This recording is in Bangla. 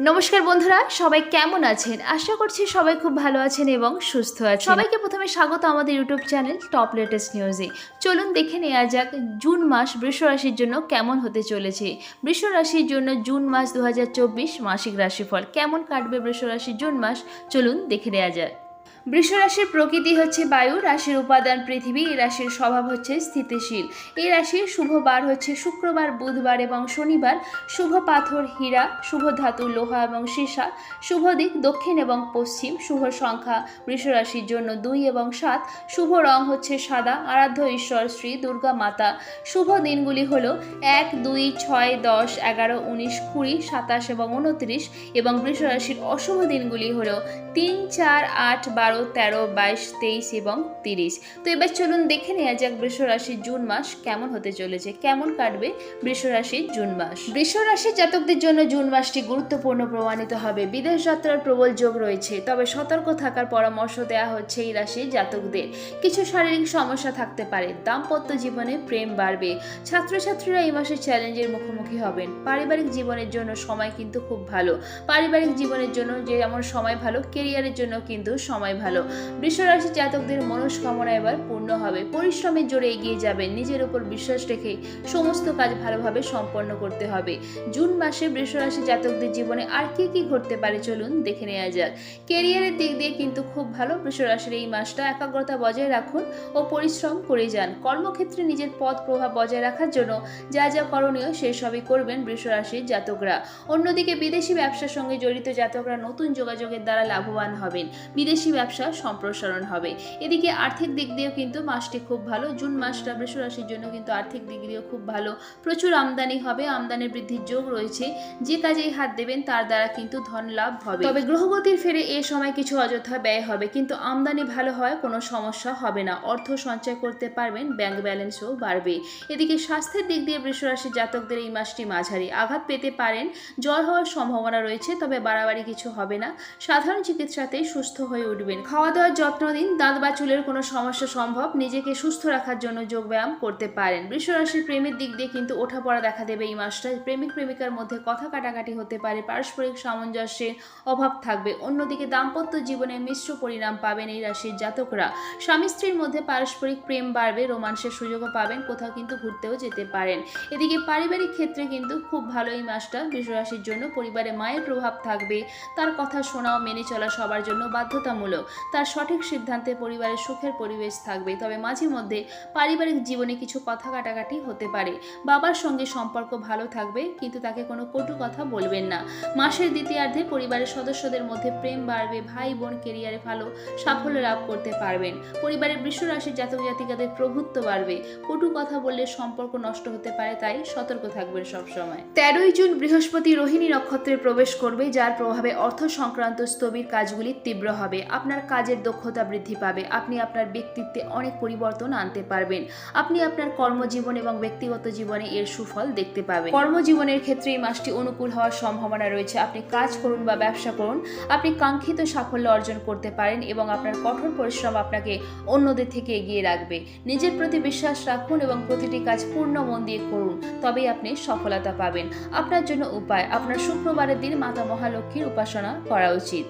নমস্কার বন্ধুরা, সবাই কেমন আছেন? আশা করছি সবাই খুব ভালো আছেন এবং সুস্থ আছেন। সবাইকে প্রথমে স্বাগত আমাদের ইউটিউব চ্যানেল টপ লেটেস্ট নিউজে। চলুন দেখে নেওয়া যাক জুন মাস বৃষ রাশির জন্য কেমন হতে চলেছে। বৃষ রাশির জন্য জুন মাস দু হাজার চব্বিশ মাসিক রাশিফল। কেমন কাটবে বৃষ রাশির জুন মাস? চলুন দেখে নেওয়া যাক। বৃষ রাশির প্রকৃতি হচ্ছে বায়ু, রাশির উপাদান পৃথিবী, এই রাশির স্বভাব হচ্ছে স্থিতিশীল। এই রাশির শুভ বার হচ্ছে শুক্রবার, বুধবার এবং শনিবার। শুভ পাথর, হীরা, শুভ ধাতু, লোহা এবং সীসা। শুভ দিক দক্ষিণ এবং পশ্চিম। শুভ সংখ্যা বৃষ রাশির জন্য দুই এবং সাত। শুভ রং হচ্ছে সাদা, আরাধ্য ঈশ্বর, শ্রী দুর্গা মাতা। শুভ দিনগুলি হলো এক, দুই, ছয়, দশ, এগারো, উনিশ, কুড়ি, সাতাশ এবং উনত্রিশ। এবং বৃষরাশির অশুভ দিনগুলি হলো তিন, চার, আট, বারো তেরো, বাইশ, তেইশ এবং তিরিশ। তো এবার চলুন দেখে নেওয়া যাক বৃষ রাশির জুন মাস কেমন হতে চলেছে, কেমন কাটবে বৃষ রাশির জুন মাস। বৃষ রাশির জাতকদের জন্য জুন মাসটি গুরুত্বপূর্ণ প্রমাণিত হবে। বিদেশ যাত্রার প্রবল যোগ রয়েছে, তবে সতর্ক থাকার পরামর্শ দেওয়া হচ্ছে এই রাশির জাতকদের। কিছু শারীরিক সমস্যা থাকতে পারে, দাম্পত্য জীবনে প্রেম বাড়বে, ছাত্রছাত্রীরা এই মাসে চ্যালেঞ্জের মুখোমুখি হবেন। পারিবারিক জীবনের জন্য সময় কিন্তু খুব ভালো, পারিবারিক জীবনের জন্য যেমন সময় ভালো কেরিয়ারের জন্য কিন্তু সময় ভালো। বৃষরাশি জাতকদের মনস্কামনা এবার পূর্ণ হবে। পরিশ্রমের জোরে এগিয়ে যাবেন। নিজের উপর বিশ্বাস রেখে সমস্ত কাজ ভালোভাবে সম্পন্ন করতে হবে। জুন মাসে বৃষরাশি জাতকদের জীবনে আর কি কি ঘটতে পারে চলুন দেখে নেওয়া যাক। কেরিয়ারের দিক দিয়ে কিন্তু খুব ভালো বৃষরাশির এই মাসটা একাগ্রতা বজায় রাখুন ও পরিশ্রম করে যান। কর্মক্ষেত্রে নিজের পদ প্রভাব বজায় রাখার জন্য যা যা করণীয় সেসবই করবেন বৃষরাশির জাতকরা। অন্যদিকে বিদেশি ব্যবসার সঙ্গে জড়িত জাতকরা নতুন যোগাযোগের দ্বারা লাভবান হবেন। বিদেশি ব্যবসা সম্প্রসারণ হবে। এদিকে আর্থিক দিক দিয়েও কিন্তু মাসটি খুব ভালো। জুন মাসটা বৃষরাশির জন্য কিন্তু আর্থিক দিক দিয়েও খুব ভালো। প্রচুর আমদানি হবে আমদানি বৃদ্ধির যোগ রয়েছে। যে কাজেই হাত দেবেন, তার দ্বারা কিন্তু ধন লাভ হবে। তবে গ্রহগতির ফেরে এ সময় কিছু অযথা ব্যয় হবে। কিন্তু আমদানি ভালো হয় কোনো সমস্যা হবে না। অর্থ সঞ্চয় করতে পারবেন, ব্যাংক ব্যালেন্সও বাড়বে। এদিকে স্বাস্থ্যের দিক দিয়ে বৃষরাশির জাতকদের এই মাসটি মাঝারি। আঘাত পেতে পারেন, জ্বর হওয়ার সম্ভাবনা রয়েছে, তবে বাড়াবাড়ি কিছু হবে না। সাধারণ চিকিৎসাতেই সুস্থ হয়ে উঠবেন। খাওয়া দাওয়ার যত্ন দিন দাঁত বা চুলের কোনো সমস্যা সম্ভব, নিজেকে সুস্থ রাখার জন্য যোগব্যায়াম করতে পারেন। বৃষরাশির প্রেমের দিক দিয়ে কিন্তু ওঠাপড়া দেখা দেবে এই মাসটায় প্রেমিক প্রেমিকার মধ্যে কথা কাটাকাটি হতে পারে, পারস্পরিক সামঞ্জস্যের অভাব থাকবে। অন্যদিকে দাম্পত্য জীবনে মিশ্র পরিণাম পাবেন এই রাশির জাতকরা। স্বামী স্ত্রীর মধ্যে পারস্পরিক প্রেম বাড়বে রোমান্সের সুযোগও পাবেন, কোথাও কিন্তু ঘুরতেও যেতে পারেন। এদিকে পারিবারিক ক্ষেত্রে কিন্তু খুব ভালো এই মাসটা। বৃষরাশির জন্য পরিবারে মায়ের প্রভাব থাকবে, তার কথা শোনা ও মেনে চলা সবার জন্য বাধ্যতামূলক। তার সঠিক সিদ্ধান্তে পরিবারের সুখের পরিবেশ থাকবে। তবে মাঝে মধ্যে পারিবারিক জীবনে কিছু কথা কাটাকাটি হতে পারে। বাবার সঙ্গে সম্পর্ক ভালো থাকবে, কিন্তু তাকে কোনো কটু কথা বলবেন না। মাসের দ্বিতীয়ার্ধে পরিবারের সদস্যদের মধ্যে প্রেম বাড়বে, ভাই বোন কেরিয়ারে ভালো সাফল্য লাভ করতে পারবেন। পরিবারের বৃষ রাশির জাতক জাতিকাদের প্রভুত্ব বাড়বে। কটু কথা বললে সম্পর্ক নষ্ট হতে পারে, তাই সতর্ক থাকবেন সবসময়। তেরোই জুন বৃহস্পতি রোহিণী নক্ষত্রে প্রবেশ করবে, যার প্রভাবে অর্থ সংক্রান্ত স্থবির কাজগুলি তীব্র হবে। আপনার কাজের দক্ষতা বৃদ্ধি পাবে। আপনি আপনার ব্যক্তিত্বে অনেক পরিবর্তন আনতে পারবেন। আপনি আপনার কর্মজীবন এবং ব্যক্তিগত জীবনে এর সুফল দেখতে পাবেন। কর্মজীবনের ক্ষেত্রে এই মাসটি অনুকূল হওয়ার সম্ভাবনা রয়েছে। আপনি কাজ করুন বা ব্যবসা করুন, আপনি কাঙ্ক্ষিত সাফল্য অর্জন করতে পারেন এবং আপনার কঠোর পরিশ্রম আপনাকে অন্যদের থেকে এগিয়ে রাখবে। নিজের প্রতি বিশ্বাস রাখুন এবং প্রতিটি কাজ পূর্ণ মন দিয়ে করুন, তবেই আপনি সফলতা পাবেন। আপনার জন্য উপায়, আপনার শুক্রবারের দিন মাতা মহালক্ষ্মীর উপাসনা করা উচিত।